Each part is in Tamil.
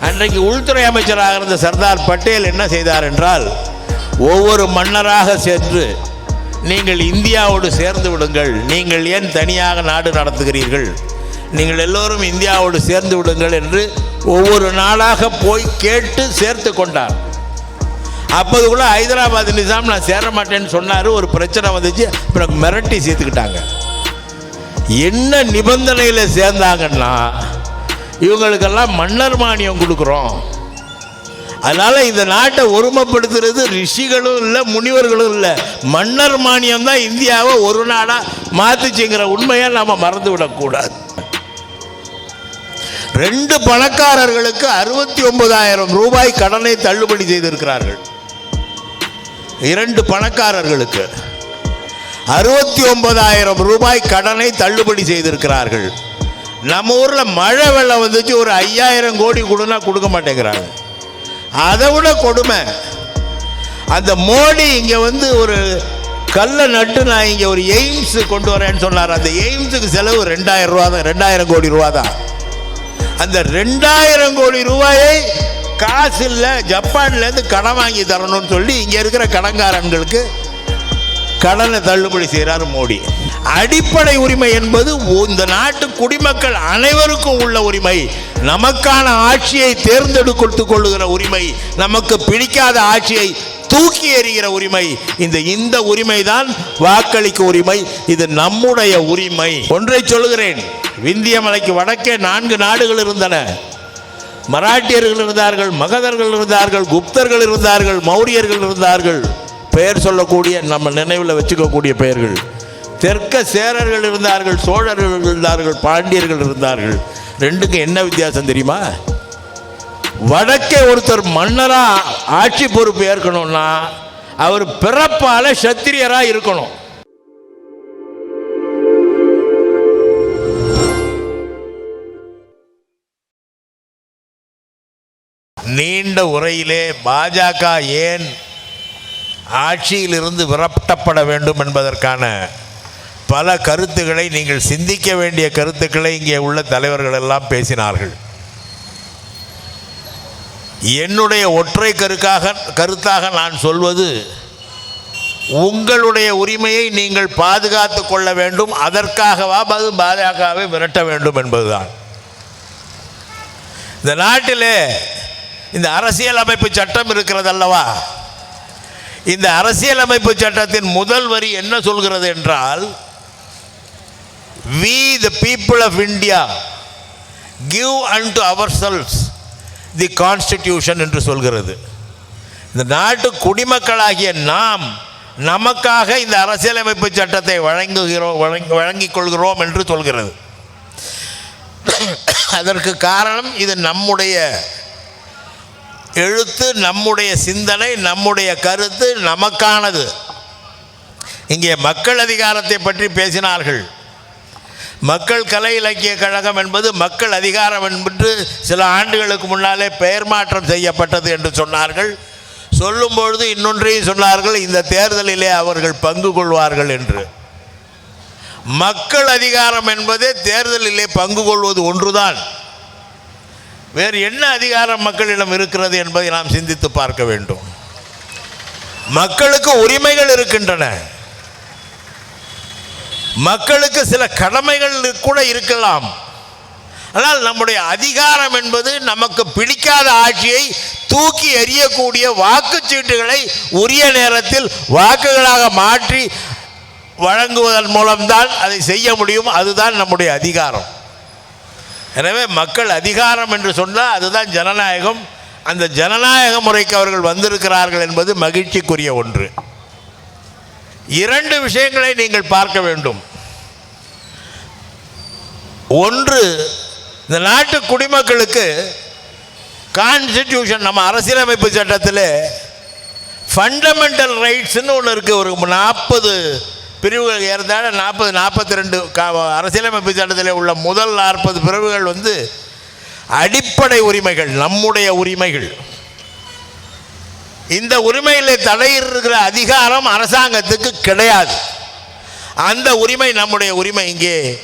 அன்றைக்கு உள்துறை அமைச்சராக இருந்த சர்தார் பட்டேல் என்ன செய்தார் என்றால் ஒவ்வொரு மன்னராக சென்று நீங்கள் இந்தியாவோடு சேர்ந்து விடுங்கள். நீங்கள் ஏன் தனியாக நாடு நடத்துகிறீர்கள்? நீங்கள் எல்லோரும் இந்தியாவோடு சேர்ந்து விடுங்கள் என்று ஒவ்வொரு நாளாக போய் கேட்டு சேர்த்து கொண்டார். அப்போது கூட ஹைதராபாத் நிசாம் நான் சேர மாட்டேன்னு சொன்னார். ஒரு பிரச்சனை வந்துச்சு. அப்புறம் மிரட்டி சேர்த்துக்கிட்டாங்க. என்ன நிபந்தனையில் சேர்ந்தாங்கன்னா இவங்களுக்கெல்லாம் மன்னர் மானியம் கொடுக்குறோம். அதனால் இந்த நாட்டை ஒருமைப்படுத்துறது ரிஷிகளும் இல்லை முனிவர்களும் இல்லை. மன்னர் மானியம் தான் இந்தியாவை ஒரு நாடாக மாற்றுச்சுங்கிற உண்மையை நாம் மறந்து விடக்கூடாது ரெண்டு பணக்காரர்களுக்கு அறுபத்தி ஒன்பதாயிரம் ரூபாய் கடனை தள்ளுபடி செய்திருக்கிறார்கள். இரண்டு பணக்காரர்களுக்கு அறுபத்தி ஒன்பதாயிரம் ரூபாய் கடனை தள்ளுபடி செய்திருக்கிறார்கள். நம்ம ஊரில் மழை வெள்ளம் வந்துச்சு ஒரு ஐயாயிரம் கோடி கொடுனா கொடுக்க மாட்டேங்கிறாங்க. அதை விட கொடுமை. அந்த மோடி இங்கே வந்து ஒரு கல்லை நட்டு நான் இங்கே ஒரு எய்ம்ஸ் கொண்டு வரேன்னு சொன்னார். அந்த எய்ம்ஸுக்கு செலவு ரெண்டாயிரம் ரூபா தான் ரெண்டாயிரம் கோடி ரூபா தான். அந்த ரெண்டாயிரம் கோடி ரூபாயை காசு இல்லை ஜப்பான்லேருந்து கடன் வாங்கி தரணும்னு சொல்லி இங்கே இருக்கிற கடன்காரன்களுக்கு கடனை தள்ளுபடி செய்கிறார் மோடி. அடிப்படை உரிமை என்பது இந்த நாட்டு குடிமக்கள் அனைவருக்கும் உள்ள உரிமை. நமக்கான ஆட்சியை தேர்ந்தெடுத்து கொள்ளுகிற உரிமை நமக்கு பிடிக்காத ஆட்சியை தூக்கி எறிகிற உரிமை. இந்த இந்த உரிமை தான் வாக்களிக்க உரிமை. இது நம்முடைய உரிமை. ஒன்றை சொல்லுகிறேன். விந்திய மலைக்கு வடக்கே நான்கு நாடுகள் இருந்தன. மராட்டியர்கள் இருந்தார்கள் மகதர்கள் இருந்தார்கள் குப்தர்கள் இருந்தார்கள் மௌரியர்கள் இருந்தார்கள். பெயர் சொல்லக்கூடிய நம்ம நினைவில் வச்சுக்கக்கூடிய பெயர்கள். தெற்க சேரர்கள் இருந்தார்கள் சோழர்கள் இருந்தார்கள் பாண்டியர்கள் இருந்தார்கள். ரெண்டுக்கும் என்ன வித்தியாசம் தெரியுமா? வடக்கே ஒருத்தர் மன்னராக ஆட்சி பொறுப்பு ஏற்கணும்னா அவர் பிறப்பால சத்திரியராக இருக்கணும். நீண்ட உரையிலே பாஜக ஏன் ஆட்சியிலிருந்து விரட்டப்பட வேண்டும் என்பதற்கான பல கருத்துக்களை நீங்கள் சிந்திக்க வேண்டிய கருத்துக்களை இங்கே உள்ள தலைவர்கள் எல்லாம் பேசினார்கள். என்னுடைய ஒற்றை கருக்காக கருத்தாக நான் சொல்வது உங்களுடைய உரிமையை நீங்கள் பாதுகாத்து கொள்ள வேண்டும் அதற்காகவா அது பாஜகவை விரட்ட வேண்டும் என்பதுதான். இந்த நாட்டிலே இந்த அரசியல் அமைப்பு சட்டம் இருக்கிறது அல்லவா இந்த அரசியலமைப்பு சட்டத்தின் முதல் வரி என்ன சொல்கிறது என்றால் we the people of India give and to ourselves the constitution என்று சொல்கிறது. இந்த நாட்டு குடிமக்களாகிய நாம் நமக்காக இந்த அரசியலமைப்பு சட்டத்தை வழங்குகிறோம் வழங்கிக் கொள்கிறோம் என்று சொல்கிறது. அதற்கு காரணம் இது நம்முடைய எழுத்து நம்முடைய சிந்தனை நம்முடைய கருத்து நமக்கானது. இங்கே மக்கள் அதிகாரத்தை பற்றி பேசினார்கள். மக்கள் கலை இலக்கிய கழகம் என்பது மக்கள் அதிகாரம் என்று சில ஆண்டுகளுக்கு முன்னாலே பெயர் மாற்றம் செய்யப்பட்டது என்று சொன்னார்கள். சொல்லும்பொழுது இன்னொன்றையும் சொன்னார்கள் இந்த தேர்தலிலே அவர்கள் பங்கு கொள்வார்கள் என்று. மக்கள் அதிகாரம் என்பதே தேர்தலிலே பங்கு கொள்வது ஒன்றுதான். வேறு என்ன அதிகாரம் மக்களிடம் இருக்கிறது என்பதை நாம் சிந்தித்து பார்க்க வேண்டும். மக்களுக்கு உரிமைகள் இருக்கின்றன. மக்களுக்கு சில கடமைகள் கூட இருக்கலாம். ஆனால் நம்முடைய அதிகாரம் என்பது நமக்கு பிடிக்காத ஆட்சியை தூக்கி எறியக்கூடிய வாக்குச்சீட்டுகளை உரிய நேரத்தில் வாக்குகளாக மாற்றி வழங்குவதன் மூலம்தான் அதை செய்ய முடியும். அதுதான் நம்முடைய அதிகாரம். எனவே மக்கள் அதிகாரம் என்று சொன்னால் அதுதான் ஜனநாயகம். அந்த ஜனநாயக முறைக்கு அவர்கள் வந்திருக்கிறார்கள் என்பது மகிழ்ச்சிக்குரிய ஒன்று. இரண்டு விஷயங்களை நீங்கள் பார்க்க வேண்டும். ஒன்று இந்த நாட்டு குடிமக்களுக்கு கான்ஸ்டிடியூஷன் நம்ம அரசியலமைப்பு சட்டத்தில் ஃபண்டமெண்டல் ரைட்ஸ்னு ஒன்று இருக்குது ஒரு நாற்பது பிரிவுகள் ஏறத்தாழ நாற்பது நாற்பத்தி ரெண்டு அரசியலமைப்பு சட்டத்தில் உள்ள முதல் நாற்பது பிரிவுகள் வந்து அடிப்படை உரிமைகள் நம்முடைய உரிமைகள். இந்த உரிமையில் தடையிடுகிற அதிகாரம் அரசாங்கத்துக்கு கிடையாது. அந்த உரிமை நம்முடைய உரிமை. இங்கே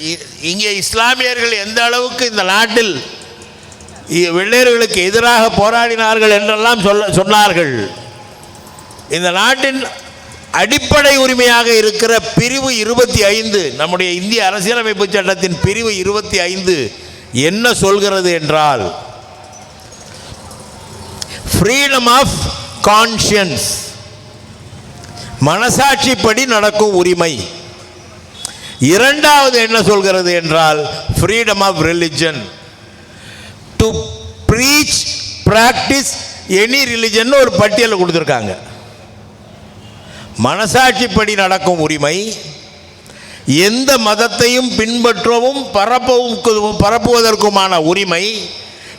இ- இங்கே இஸ்லாமியர்கள் எந்த அளவுக்கு இந்த நாட்டில் வெள்ளையர்களுக்கு எதிராக போராடினார்கள் என்றெல்லாம் சொல்ல சொன்னார்கள். இந்த நாட்டின் அடிப்படை உரிமையாக இருக்கிற பிரிவு இருபத்தி ஐந்து நம்முடைய இந்திய அரசியலமைப்பு சட்டத்தின் பிரிவு இருபத்தி ஐந்து என்ன சொல்கிறது என்றால் ஃப்ரீடம் ஆஃப் கான்ஷியன்ஸ் மனசாட்சிப்படி நடக்கும் உரிமை. இரண்டாவது என்ன சொல்கிறது என்றால் freedom of religion to preach practice any religion ஒரு பட்டியலை கொடுத்துருக்காங்க. மனசாட்சிப்படி நடக்கும் உரிமை எந்த மதத்தையும் பின்பற்றவும் பரப்பவும் பரப்புவதற்குமான உரிமை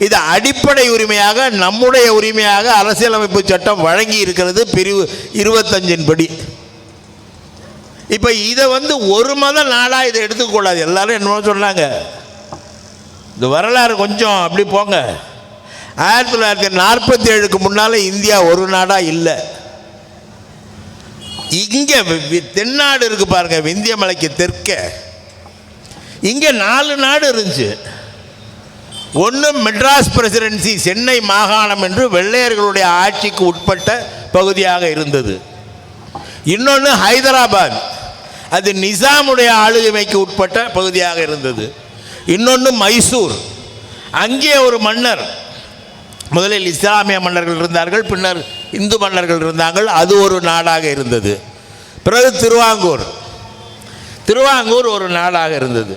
இது அடிப்படை உரிமையாக நம்முடைய உரிமையாக அரசியலமைப்பு சட்டம் வழங்கி இருக்கிறது பிரிவு இருபத்தஞ்சின் படி. இப்போ இதை வந்து ஒரு மத நாடாக இதை எடுத்துக்கொள்ளாது எல்லாரும் என்னமோ சொன்னாங்க. இந்த வரலாறு கொஞ்சம் அப்படி போங்க. ஆயிரத்தி தொள்ளாயிரத்தி நாற்பத்தி ஏழுக்கு முன்னால் இந்தியா ஒரு நாடாக இல்லை. இங்கே தென்னாடு இருக்கு பாருங்க விந்திய மலைக்கு தெற்க. இங்கே நாலு நாடு இருந்துச்சு. ஒன்று மெட்ராஸ் பிரசிடென்சி சென்னை மாகாணம் என்று வெள்ளையர்களுடைய ஆட்சிக்கு உட்பட்ட பகுதியாக இருந்தது. இன்னொன்று ஹைதராபாத். அது நிசாமுடைய ஆளுமைக்கு உட்பட்ட பகுதியாக இருந்தது. இன்னொன்று மைசூர். அங்கே ஒரு மன்னர் முதலில் இஸ்லாமிய மன்னர்கள் இருந்தார்கள் பின்னர் இந்து மன்னர்கள் இருந்தாங்கள் அது ஒரு நாடாக இருந்தது. பிறகு திருவாங்கூர். திருவாங்கூர் ஒரு நாடாக இருந்தது.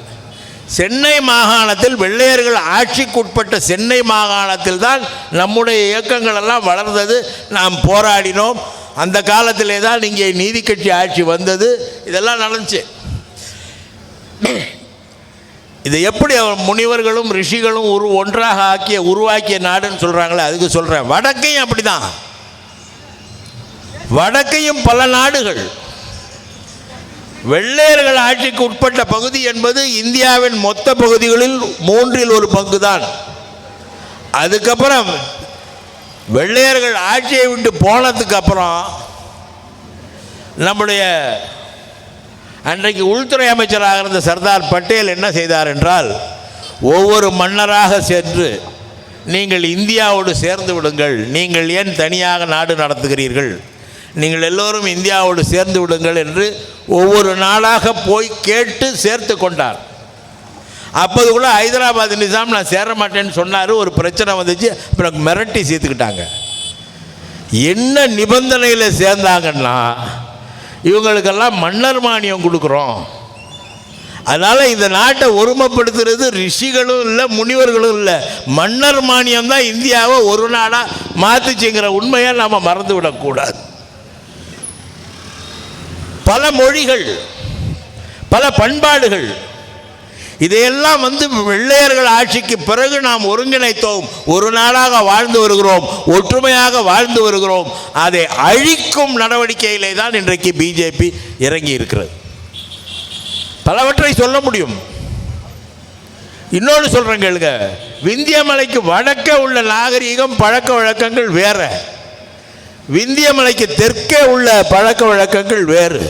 சென்னை மாகாணத்தில் வெள்ளையர்கள் ஆட்சிக்குட்பட்ட சென்னை மாகாணத்தில் தான் நம்முடைய இயக்கங்கள் எல்லாம் வளர்ந்தது. நாம் போராடினோம். அந்த காலத்திலே தான் இங்கே நீதி கட்சி ஆட்சி வந்தது. இதெல்லாம் நடந்துச்சு. இதை எப்படி முனிவர்களும் ரிஷிகளும் உரு ஒன்றாக ஆக்கிய உருவாக்கிய நாடுன்னு சொல்கிறாங்களே அதுக்கு சொல்கிறேன் வடக்கையும் அப்படிதான். வடக்கையும் பல நாடுகள். வெள்ளையர்கள் ஆட்சிக்கு உட்பட்ட பகுதி என்பது இந்தியாவின் மொத்த பகுதிகளில் மூன்றில் ஒரு பங்கு தான் அதுக்கப்புறம் வெள்ளையர்கள் ஆட்சியை விட்டு போனதுக்கு அப்புறம் நம்முடைய அன்றைக்கு உள்துறை அமைச்சராக இருந்த சர்தார் பட்டேல் என்ன செய்தார் என்றால் ஒவ்வொரு மன்னராக சென்று நீங்கள் இந்தியாவோடு சேர்ந்து விடுங்கள் நீங்கள் ஏன் தனியாக நாடு நடத்துகிறீர்கள்? நீங்கள் எல்லோரும் இந்தியாவோடு சேர்ந்து விடுங்கள் என்று ஒவ்வொரு நாடாக போய் கேட்டு சேர்த்து கொண்டார். அப்போது கூட ஹைதராபாத் நிசாம் நான் சேர மாட்டேன்னு சொன்னார் ஒரு பிரச்சனை வந்துச்சு அப்புறம் மிரட்டி சேர்த்துக்கிட்டாங்க. என்ன நிபந்தனையில் சேர்ந்தாங்கன்னா இவங்களுக்கெல்லாம் மன்னர் மானியம் கொடுக்குறோம். அதனால் இந்த நாட்டை ஒருமைப்படுத்துறது ரிஷிகளும் இல்லை முனிவர்களும் இல்லை. மன்னர் மானியம் தான் இந்தியாவை ஒரு நாடாக மாற்றுச்சுங்கிற உண்மையை நாம் மறந்து விடக்கூடாது பல மொழிகள் பல பண்பாடுகள். இதையெல்லாம் வந்து வெள்ளையர்கள் ஆட்சிக்கு பிறகு நாம் ஒருங்கிணைத்தோம். ஒரு நாடாக வாழ்ந்து வருகிறோம் ஒற்றுமையாக வாழ்ந்து வருகிறோம். அதை அழிக்கும் நடவடிக்கையிலே தான் இன்றைக்கு பிஜேபி இறங்கி இருக்கிறது. பலவற்றை சொல்ல முடியும். இன்னொன்று சொல்கிறேன் கேளுங்க. விந்திய மலைக்கு வடக்க உள்ள நாகரீகம் பழக்க வழக்கங்கள் வேற. விந்திய மலைக்கு தெற்கே உள்ள பழக்க வழக்கங்கள் வேறு.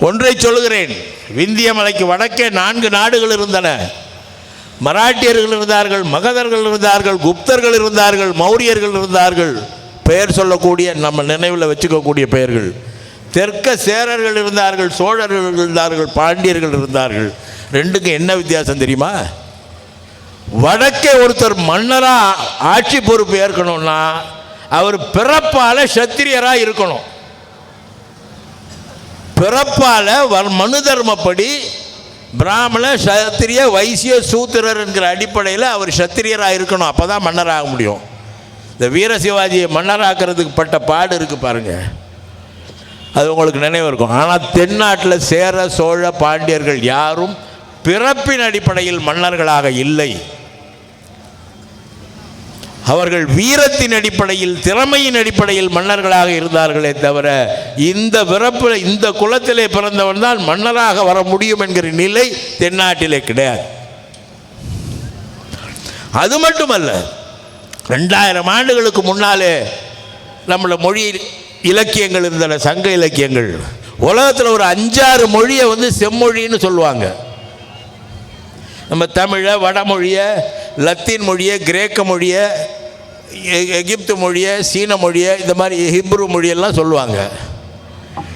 ஒன்றை சொல்கிறேன் விந்திய மலைக்கு வடக்கே நான்கு நாடுகள் இருந்தன. மராட்டியர்கள் இருந்தார்கள் மகதர்கள் இருந்தார்கள் குப்தர்கள் இருந்தார்கள் மௌரியர்கள் இருந்தார்கள். பெயர் சொல்லக்கூடிய நம்ம நினைவில் வச்சுக்கக்கூடிய பெயர்கள். தெற்க சேரர்கள் இருந்தார்கள் சோழர்கள் இருந்தார்கள் பாண்டியர்கள் இருந்தார்கள். ரெண்டுக்கும் என்ன வித்தியாசம் தெரியுமா? வடக்கே ஒருத்தர் மன்னராக ஆட்சி பொறுப்பு ஏற்கணும்னா அவர் பிறப்பால் சத்திரியராக இருக்கணும். பிறப்பால் வர்- மனு தர்மப்படி பிராமண சத்திரிய வைசிய சூத்திரர் என்கிற அடிப்படையில் அவர் சத்திரியராக இருக்கணும். அப்போ தான் மன்னராக முடியும். இந்த வீர சிவாஜியை மன்னராக்கிறதுக்கு பட்ட பாடு இருக்குது பாருங்க. அது உங்களுக்கு நினைவு இருக்கும். ஆனால் தென்னாட்டில் சேர சோழ பாண்டியர்கள் யாரும் பிறப்பின் அடிப்படையில் மன்னர்களாக இல்லை. அவர்கள் வீரத்தின் அடிப்படையில் திறமையின் அடிப்படையில் மன்னர்களாக இருந்தார்களே தவிர இந்த பிறப்பில் இந்த குலத்திலே பிறந்தவன் தான் மன்னராக வர முடியும் என்கிற நிலை தென்னாட்டிலே கிடையாது. அது மட்டுமல்ல ரெண்டாயிரம் ஆண்டுகளுக்கு முன்னாலே நம்மள மொழி இலக்கியங்கள் இருந்தன சங்க இலக்கியங்கள். உலகத்தில் ஒரு அஞ்சாறு மொழியை வந்து செம்மொழின்னு சொல்லுவாங்க. நம்ம தமிழை வடமொழியை லத்தீன் மொழியை கிரேக்க மொழியை எகிப்து மொழியை சீன மொழியை இந்த மாதிரி ஹிப்ரு மொழியெல்லாம் சொல்லுவாங்க.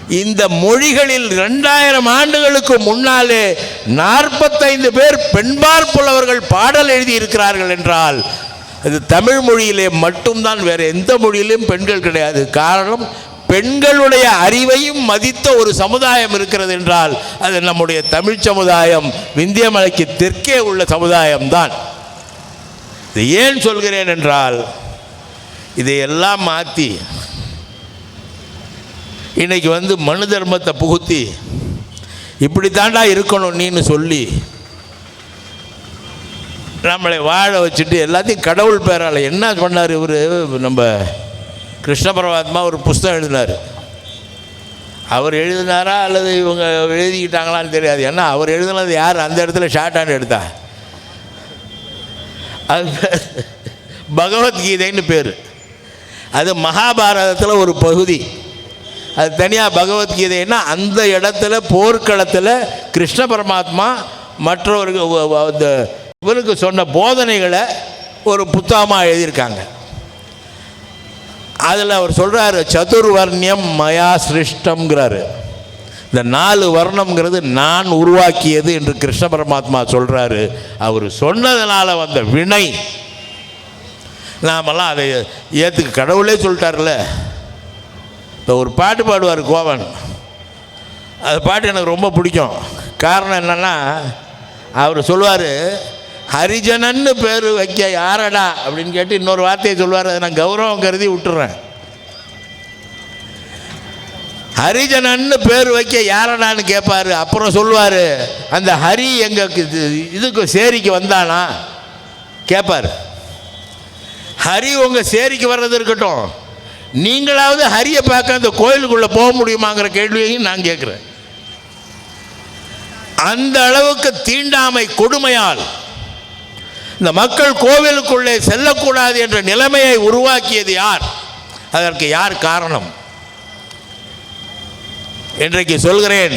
இந்த மொழிகளில் ரெண்டாயிரம் ஆண்டுகளுக்கு முன்னாலே நாற்பத்தைந்து பேர் பெண்பார்ப்புள்ளவர்கள் பாடல் எழுதியிருக்கிறார்கள் என்றால் அது தமிழ் மொழியிலே மட்டும்தான் வேறு எந்த மொழியிலும் பெண்கள் கிடையாது. காரணம் பெண்களுடைய அறிவையும் மதித்த ஒரு சமுதாயம் இருக்கிறது என்றால் அது நம்முடைய தமிழ் சமுதாயம் விந்தியமலைக்கு தெற்கே உள்ள சமுதாயம்தான். இது ஏன் சொல்கிறேன் என்றால் இதையெல்லாம் மாற்றி இன்றைக்கி வந்து மனு தர்மத்தை புகுத்தி இப்படி தாண்டா இருக்கணும் நீன்னு சொல்லி நம்மளை வாழ வச்சுட்டு எல்லாத்தையும் கடவுள் பேரால் என்ன பண்ணார் இவர்? நம்ம கிருஷ்ண பரமாத்மா ஒரு புஸ்தகம் எழுதினார். அவர் எழுதினாரா அல்லது இவங்க எழுதிக்கிட்டாங்களான்னு தெரியாது. ஏன்னா அவர் எழுதினது யார்? அந்த இடத்துல ஷார்ட் ஹேண்ட் எடுத்தா. அது பகவத்கீதைன்னு பேர். அது மகாபாரதத்தில் ஒரு பகுதி. அது தனியாக பகவத்கீதைன்னா அந்த இடத்துல போர்க்களத்தில் கிருஷ்ண பரமாத்மா மற்றவர்கள் இவருக்கு சொன்ன போதனைகளை ஒரு புத்தகமாக எழுதியிருக்காங்க. அதில் அவர் சொல்கிறாரு சதுர்வர்ணியம் மயா சிருஷ்டம்ங்கிறாரு. இந்த நாலு வர்ணம்ங்கிறது நான் உருவாக்கியது என்று கிருஷ்ண பரமாத்மா சொல்கிறாரு அவர் சொன்னதுனால வந்த வினை. நாமெல்லாம் அதை ஏற்றுக்கு கடவுளே சொல்லிட்டார்ல. இப்போ ஒரு பாட்டு பாடுவார் கோவன். அது பாட்டு எனக்கு ரொம்ப பிடிக்கும். காரணம் என்னென்னா அவர் சொல்லுவார் ஹரிஜனன்னு பேர் வைக்க யாரடா? அப்படின்னு கேட்டு இன்னொரு வார்த்தையை சொல்லுவார் அதை நான் கௌரவம் கருதி விட்டுறேன். ஹரிஜனன்னு பேர் வைக்க யாரடான்னு கேட்பாரு அப்புறம் சொல்லுவார் அந்த ஹரி எங்கள் இதுக்கு சேரிக்கு வந்தானா? கேட்பார் ஹரி உங்கள் சேரிக்கு வர்றது இருக்கட்டும். நீங்களாவது ஹரியை பார்க்க அந்த கோயிலுக்குள்ளே போக முடியுமாங்கிற கேள்வியையும் நான் கேட்குறேன். அந்த அளவுக்கு தீண்டாமை கொடுமையால் இந்த மக்கள் கோவிலுக்குள்ளே செல்லக்கூடாது என்ற நிலைமையை உருவாக்கியது யார்? அதற்கு யார் காரணம்? இன்றைக்கு சொல்கிறேன்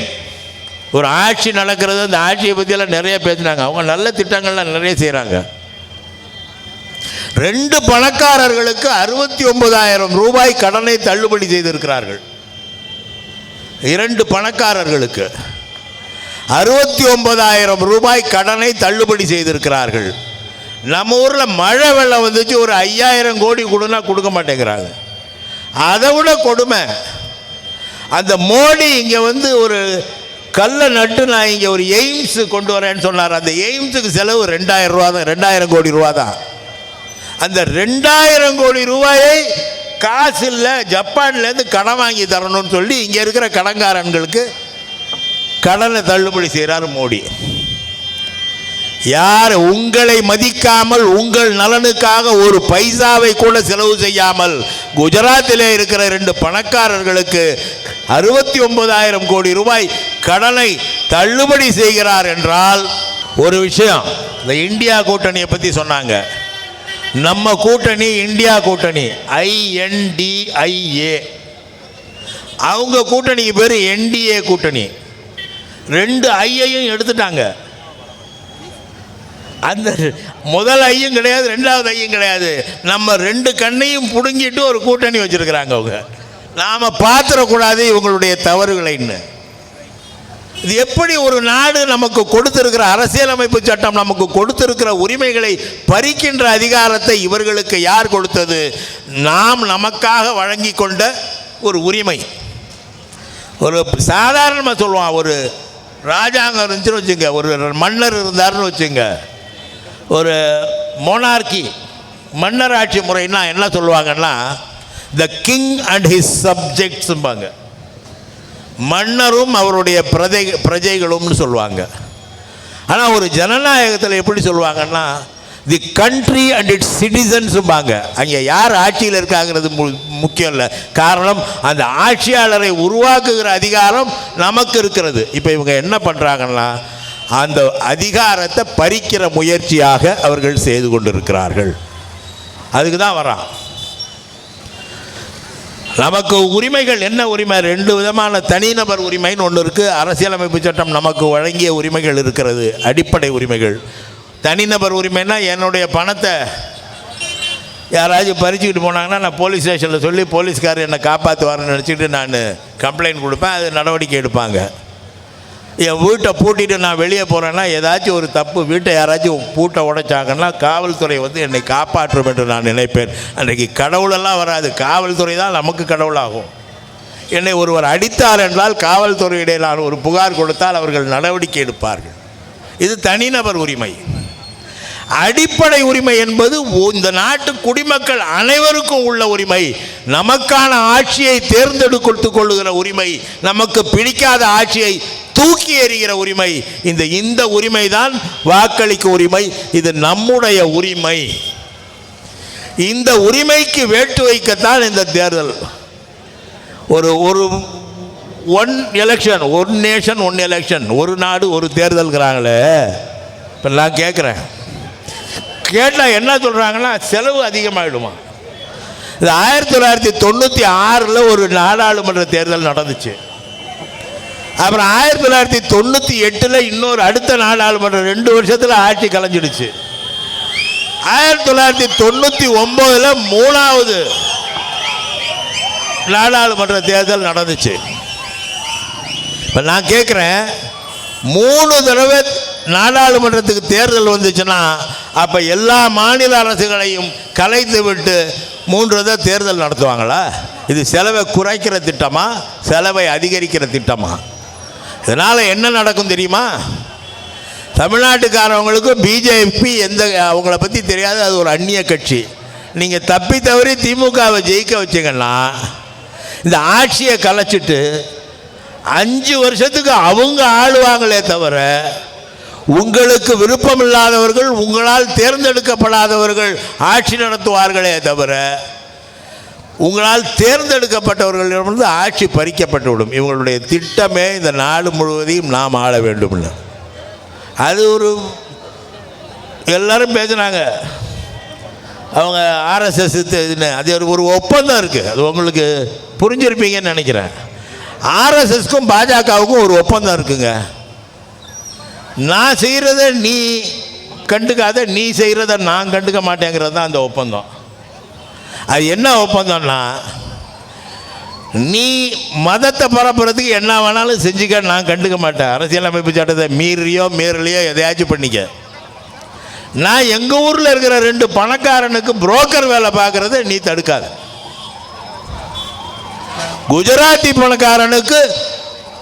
ஒரு ஆட்சி நடக்கிறது அந்த ஆட்சியை பற்றியெல்லாம் நிறைய பேசினாங்க. அவங்க நல்ல திட்டங்கள்லாம் நிறைய செய்கிறாங்க ரெண்டு பணக்காரர்களுக்கு அறுபத்தி ஒன்பதாயிரம் ரூபாய் கடனை தள்ளுபடி செய்திருக்கிறார்கள். இரண்டு பணக்காரர்களுக்கு அறுபத்தி ஒன்பதாயிரம் ரூபாய் கடனை தள்ளுபடி செய்திருக்கிறார்கள். நம்ம ஊரில் மழை வெள்ளம் வந்துச்சு ஒரு ஐயாயிரம் கோடி கொடுனா கொடுக்க மாட்டேங்கிறாங்க. அதை விட கொடுமை அந்த மோடி இங்கே வந்து ஒரு கல்லை நட்டு நான் இங்கே ஒரு எய்ம்ஸ் கொண்டு வரேன்னு சொன்னார். அந்த எய்ம்ஸுக்கு செலவு ரெண்டாயிரம் ரூபா தான். ரெண்டாயிரம் கோடி ரூபா தான். அந்த ரெண்டாயிரம் கோடி ரூபாயை காசு இல்லை ஜப்பான்லேருந்து கடன் வாங்கி தரணும்னு சொல்லி இங்கே இருக்கிற கடன்காரன்களுக்கு கடனை தள்ளுபடி செய்கிறார் மோடி. யார் உங்களை மதிக்காமல் உங்கள் நலனுக்காக ஒரு பைசாவை கூட செலவு செய்யாமல் குஜராத்திலே இருக்கிற ரெண்டு பணக்காரர்களுக்கு அறுபத்தி ஒன்பதாயிரம் கோடி ரூபாய் கடனை தள்ளுபடி செய்கிறார் என்றால் ஒரு விஷயம் இந்த இந்தியா கூட்டணியை பற்றி சொன்னாங்க. நம்ம கூட்டணி இந்தியா கூட்டணி ஐஎன்டிஐஏ அவங்க கூட்டணிக்கு பேர் என்டிஏ கூட்டணி. ரெண்டு ஐயையும் எடுத்துட்டாங்க. அந்த முதல் ஐயும் கிடையாது ரெண்டாவது ஐயும் கிடையாது. நம்ம ரெண்டு கண்ணையும் பிடுங்கிட்டு ஒரு கூட்டணி வச்சிருக்கிறாங்க அவங்க. நாம் பார்த்துடக்கூடாது இவங்களுடைய தவறுகளைன்னு இது எப்படி ஒரு நாடு நமக்கு கொடுத்திருக்கிற அரசியலமைப்பு சட்டம் நமக்கு கொடுத்திருக்கிற உரிமைகளை பறிக்கின்ற அதிகாரத்தை இவர்களுக்கு யார் கொடுத்தது? நாம் நமக்காக வழங்கி கொண்ட ஒரு உரிமை. ஒரு சாதாரணமாக சொல்லுவான் ஒரு ராஜாங்கம் இருந்துச்சுன்னு வச்சுங்க ஒரு மன்னர் இருந்தாருன்னு வச்சுங்க ஒரு மோனார்கி மன்னர் ஆட்சி முறைன்னா என்ன சொல்லுவாங்கன்னா த கிங் அண்ட் ஹிஸ் சப்ஜெக்ட்ஸும்பாங்க மன்னரும் அவருடைய பிரஜை பிரஜைகளும்னு சொல்லுவாங்க. ஆனால் ஒரு ஜனநாயகத்தில் எப்படி சொல்லுவாங்கன்னா தி கண்ட்ரி அண்ட் இட்ஸ் சிட்டிசன்ஸும்பாங்க அங்கே யார் ஆட்சியில் இருக்காங்கிறது மு முக்கியம் இல்லை. காரணம் அந்த ஆட்சியாளரை உருவாக்குகிற அதிகாரம் நமக்கு இருக்கிறது. இப்போ இவங்க என்ன பண்ணுறாங்கன்னா அந்த அதிகாரத்தை பறிக்கிற முயற்சியாக அவர்கள் செய்து கொண்டிருக்கிறார்கள். அதுக்கு தான் வரான். நமக்கு உரிமைகள் என்ன உரிமை? ரெண்டு விதமான தனிநபர் உரிமைன்னு ஒன்று இருக்குது அரசியலமைப்பு சட்டம் நமக்கு வழங்கிய உரிமைகள் இருக்கிறது. அடிப்படை உரிமைகள். தனிநபர் உரிமைன்னா என்னுடைய பணத்தை யாராச்சும் பறிச்சுக்கிட்டு போனாங்கன்னா நான் போலீஸ் ஸ்டேஷனில் சொல்லி போலீஸ்காரர் என்னை காப்பாற்றுவார்னு நினச்சிட்டு நான் கம்ப்ளைண்ட் கொடுப்பேன். அது நடவடிக்கை எடுப்பாங்க. என் வீட்டை பூட்டிட்டு நான் வெளியே போகிறேன்னா ஏதாச்சும் ஒரு தப்பு வீட்டை யாராச்சும் பூட்டை உடைச்சாங்கன்னா காவல்துறை வந்து என்னை காப்பாற்றும் என்று நான் நினைப்பேன். அன்றைக்கு கடவுளெல்லாம் வராது. காவல்துறை தான் நமக்கு கடவுளாகும். என்னை ஒருவர் அடித்தார் என்றால் காவல்துறையிடையே நான் ஒரு புகார் கொடுத்தால் அவர்கள் நடவடிக்கை எடுப்பார்கள். இது தனிநபர் உரிமை. அடிப்படை உரிமை என்பது இந்த நாட்டு குடிமக்கள் அனைவருக்கும் உள்ள உரிமை. நமக்கான ஆட்சியை தேர்ந்தெடுத்து கொள்ளுகிற உரிமை. நமக்கு பிடிக்காத ஆட்சியை தூக்கி எறிகிற உரிமை. இந்த இந்த உரிமை தான் வாக்களிக்க உரிமை. இது நம்முடைய உரிமை. இந்த உரிமைக்கு வேட்டு வைக்கத்தான் இந்த தேர்தல். ஒரு ஒரு one election one nation one election ஒரு நாடு ஒரு தேர்தல்கிறாங்களே. இப்போ நான் கேட்குறேன் கேட்டால் என்ன சொல்கிறாங்கன்னா செலவு அதிகமாகிடுமா இது ஆயிரத்தி தொள்ளாயிரத்தி தொண்ணூற்றி ஆறில் ஒரு நாடாளுமன்ற தேர்தல் நடந்துச்சு. அப்புறம் ஆயிரத்தி தொள்ளாயிரத்தி தொண்ணூற்றி எட்டில் இன்னொரு அடுத்த நாடாளுமன்றம் ரெண்டு வருஷத்தில் ஆட்சி கலைஞ்சிடுச்சு. ஆயிரத்தி தொள்ளாயிரத்தி தொண்ணூற்றி ஒம்போதில் மூணாவது நாடாளுமன்ற தேர்தல் நடந்துச்சு. இப்போ நான் கேட்குறேன் மூணு தடவை நாடாளுமன்றத்துக்கு தேர்தல் வந்துச்சுன்னா அப்போ எல்லா மாநில அரசுகளையும் கலைத்து விட்டு மூன்று தான் தேர்தல் நடத்துவாங்களா? இது செலவை குறைக்கிற திட்டமா? செலவை அதிகரிக்கிற திட்டமா? இதனால் என்ன நடக்கும் தெரியுமா? தமிழ்நாட்டுக்காரவங்களுக்கு பிஜேபி எந்த அவங்கள பற்றி தெரியாது அது ஒரு அந்நிய கட்சி. நீங்கள் தப்பி தவறி திமுகவை ஜெயிக்க வச்சிங்கன்னா இந்த ஆட்சியை கலைச்சிட்டு அஞ்சு வருஷத்துக்கு அவங்க ஆளுவாங்களே தவிர உங்களுக்கு விருப்பமில்லாதவர்கள் உங்களால் தேர்ந்தெடுக்கப்படாதவர்கள் ஆட்சி நடத்துவார்களே தவிர உங்களால் தேர்ந்தெடுக்கப்பட்டவர்களிடமிருந்து ஆட்சி பறிக்கப்பட்டுவிடும். இவங்களுடைய திட்டமே இந்த நாடு முழுவதையும் நாம் ஆள வேண்டும்னு. அது ஒரு எல்லாரும் பேசுனாங்க. அவங்க ஆர்எஸ்எஸ் அது ஒரு ஒரு ஒப்பந்தம் இருக்குது அது உங்களுக்கு புரிஞ்சிருப்பீங்கன்னு நினைக்கிறேன். ஆர்எஸ்எஸ்க்கும் பாஜகவுக்கும் ஒரு ஒப்பந்தம் இருக்குங்க. நான் செய்கிறத நீ கண்டுக்காத நீ செய்கிறத நான் கண்டுக்க மாட்டேங்கிறது தான் அந்த ஒப்பந்தம். அது என்ன ஒப்பந்தம்னா நீ மதத்தை பரப்புறதுக்கு என்ன வேணாலும் செஞ்சுக்க நான் கண்டுக்க மாட்டேன். அரசியலமைப்பு சட்டத்தை மீறியோ மீறலையோ எதையாச்சும் பண்ணிக்க. நான் எங்கள் ஊரில் இருக்கிற ரெண்டு பணக்காரனுக்கு புரோக்கர் வேலை பார்க்குறத நீ தடுக்காத. குஜராத்தி பணக்காரனுக்கு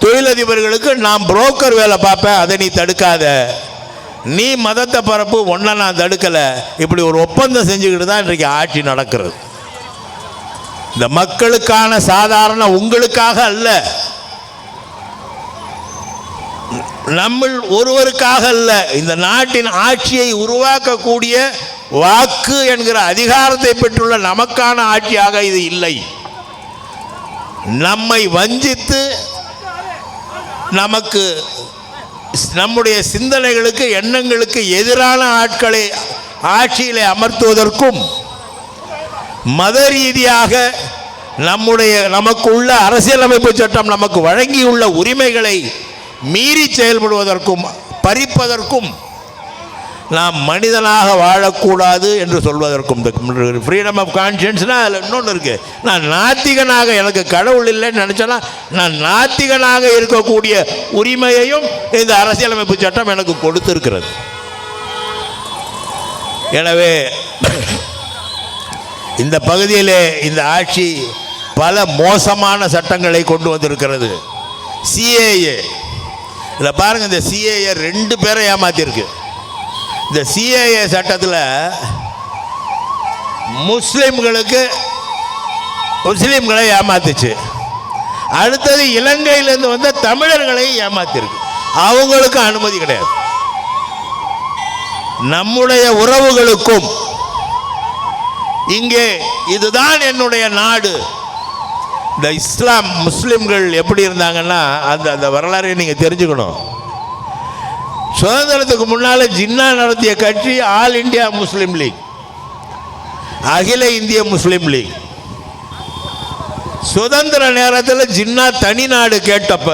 தொழிலதிபர்களுக்கு நான் புரோக்கர் வேலை பார்ப்பேன் அதை நீ தடுக்காத. நீ மதத்தை பரப்பு ஒன்றை நான் தடுக்கலை. இப்படி ஒரு ஒப்பந்தம் செஞ்சுக்கிட்டு தான் இன்றைக்கு ஆட்சி நடக்கிறது. இந்த மக்களுக்கான சாதாரண உங்களுக்காக அல்ல. நம்ம ஒருவருக்காக அல்ல. இந்த நாட்டின் ஆட்சியை உருவாக்கக்கூடிய வாக்கு என்கிற அதிகாரத்தை பெற்றுள்ள நமக்கான ஆட்சியாக இது இல்லை. நம்மை வஞ்சித்து நமக்கு நம்முடைய சிந்தனைகளுக்கு எண்ணங்களுக்கு எதிரான ஆட்களை ஆட்சியிலே அமர்த்துவதற்கும் மத ரீதியாக நம்முடைய நமக்கு உள்ள அரசியலமைப்பு சட்டம் நமக்கு வழங்கியுள்ள உரிமைகளை மீறி செயல்படுவதற்கும் பறிப்பதற்கும் நாம் மனிதனாக வாழக்கூடாது என்று சொல்வதற்கும் ஃப்ரீடம் ஆஃப் கான்ஷியன்ஸ்னால் அதில் இன்னொன்று இருக்குது நான் நாத்திகனாக எனக்கு கடவுள் இல்லைன்னு நினச்சேன்னா நான் நாத்திகனாக இருக்கக்கூடிய உரிமையையும் இந்த அரசியலமைப்பு சட்டம் எனக்கு கொடுத்திருக்கிறது. எனவே இந்த பகுதியிலே இந்த ஆட்சி பல மோசமான சட்டங்களை கொண்டு வந்திருக்கிறது. சிஏஏ இதில் பாருங்கள் இந்த சிஏஏ ரெண்டு பேரை ஏமாற்றிருக்கு இந்த சிஏஏ சட்டத்தில் முஸ்லிம்களுக்கு முஸ்லீம்களை ஏமாத்துச்சு. அடுத்தது இலங்கையிலேருந்து வந்த தமிழர்களை ஏமாத்திருக்கு. அவங்களுக்கும் அனுமதி கிடையாது. நம்முடைய உறவுகளுக்கும் இங்கே இதுதான் என்னுடைய நாடு. இந்த இஸ்லாம் முஸ்லிம்கள் எப்படி இருந்தாங்கன்னா அந்த அந்த வரலாறை நீங்கள் தெரிஞ்சுக்கணும். சுதந்திரத்துக்கு முன்னால் ஜின்னா நடத்திய கட்சி ஆல் இந்தியா முஸ்லீம் லீக். அகில இந்திய முஸ்லீம் லீக். சுதந்திர நேரத்தில் ஜின்னா தனி நாடு கேட்டப்ப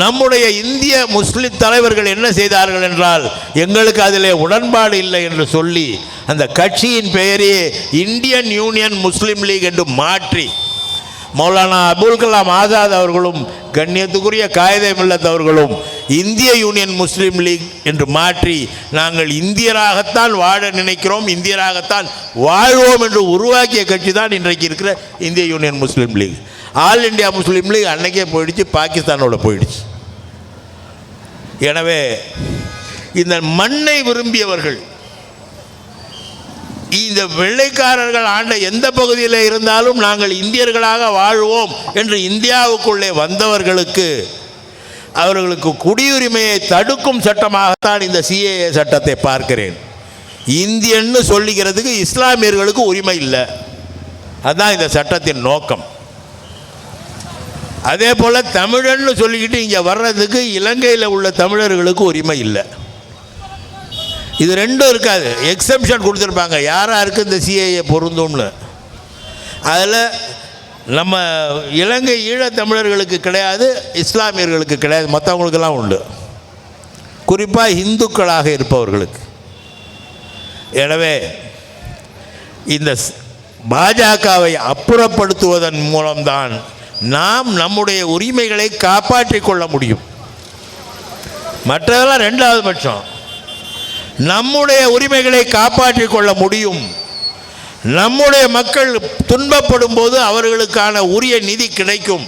நம்முடைய இந்திய முஸ்லிம் தலைவர்கள் என்ன செய்தார்கள் என்றால் எங்களுக்கு அதிலே உடன்பாடு இல்லை என்று சொல்லி அந்த கட்சியின் பெயரையே இந்தியன் யூனியன் முஸ்லீம் லீக் என்று மாற்றி மௌலானா அபுல் கலாம் ஆசாத் அவர்களும் கண்ணியத்துக்குரிய காயிதே மில்லத் அவர்களும் இந்திய யூனியன் முஸ்லீம் லீக் என்று மாற்றி நாங்கள் இந்தியராகத்தான் வாழ நினைக்கிறோம் இந்தியராகத்தான் வாழ்வோம் என்று உருவாக்கிய கட்சி தான் இன்றைக்கு இருக்கிற இந்திய Union Muslim League. All India Muslim League அன்னைக்கே போயிடுச்சு பாகிஸ்தானோட போயிடுச்சு. எனவே இந்த மண்ணை விரும்பியவர்கள் இந்த வெள்ளைக்காரர்கள் ஆண்ட எந்த பகுதியில் இருந்தாலும் நாங்கள் இந்தியர்களாக வாழ்வோம் என்று இந்தியாவுக்குள்ளே வந்தவர்களுக்கு அவர்களுக்கு குடியுரிமையை தடுக்கும் சட்டமாகத்தான் இந்த சிஏஏ சட்டத்தை பார்க்கிறேன். இந்தியன்னு சொல்லிக்கிறதுக்கு இஸ்லாமியர்களுக்கு உரிமை இல்லை. அதுதான் இந்த சட்டத்தின் நோக்கம். அதே போல் தமிழன்னு சொல்லிக்கிட்டு இங்கே வர்றதுக்கு இலங்கையில் உள்ள தமிழர்களுக்கு உரிமை இல்லை. இது ரெண்டும் இருக்காது. எக்ஸம்ஷன் கொடுத்துருப்பாங்க. யாராருக்கு இந்த சிஏஏ பொருந்தும்னு. அதில் நம்ம இலங்கை ஈழத் தமிழர்களுக்கு கிடையாது இஸ்லாமியர்களுக்கு கிடையாது மற்றவங்களுக்கெல்லாம் உண்டு. குறிப்பாக இந்துக்களாக இருப்பவர்களுக்கு. எனவே இந்த ஸ்- பாஜகவை அப்புறப்படுத்துவதன் மூலம்தான் நாம் நம்முடைய உரிமைகளை காப்பாற்றிக் கொள்ள முடியும். மற்றதெல்லாம் ரெண்டாவது பட்சம். நம்முடைய உரிமைகளை காப்பாற்றிக் கொள்ள முடியும். நம்முடைய மக்கள் துன்பப்படும் போது அவர்களுக்கான உரிய நிதி கிடைக்கும்.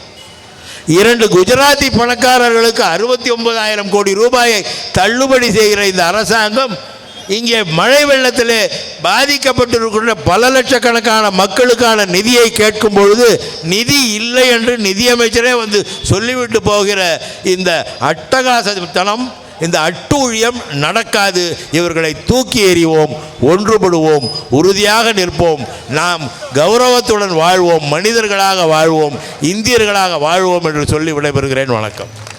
இரண்டு குஜராத்தி பணக்காரர்களுக்கு அறுபத்தி ஒன்பதாயிரம் கோடி ரூபாயை தள்ளுபடி செய்கிற இந்த அரசாங்கம் இங்கே மழை வெள்ளத்தில் பாதிக்கப்பட்டிருக்கின்ற பல லட்சக்கணக்கான மக்களுக்கான நிதியை கேட்கும் பொழுது நிதி இல்லை என்று நிதியமைச்சரே வந்து சொல்லிவிட்டு போகிற இந்த அட்டகாசத்தனம் இந்த அட்டூழியம் நடக்காது. இவர்களை தூக்கி எறிவோம் ஒன்றுபடுவோம் உறுதியாக நிற்போம். நாம் கௌரவத்துடன் வாழ்வோம் மனிதர்களாக வாழ்வோம் இந்தியர்களாக வாழ்வோம் என்று சொல்லி விடைபெறுகிறேன். வணக்கம்.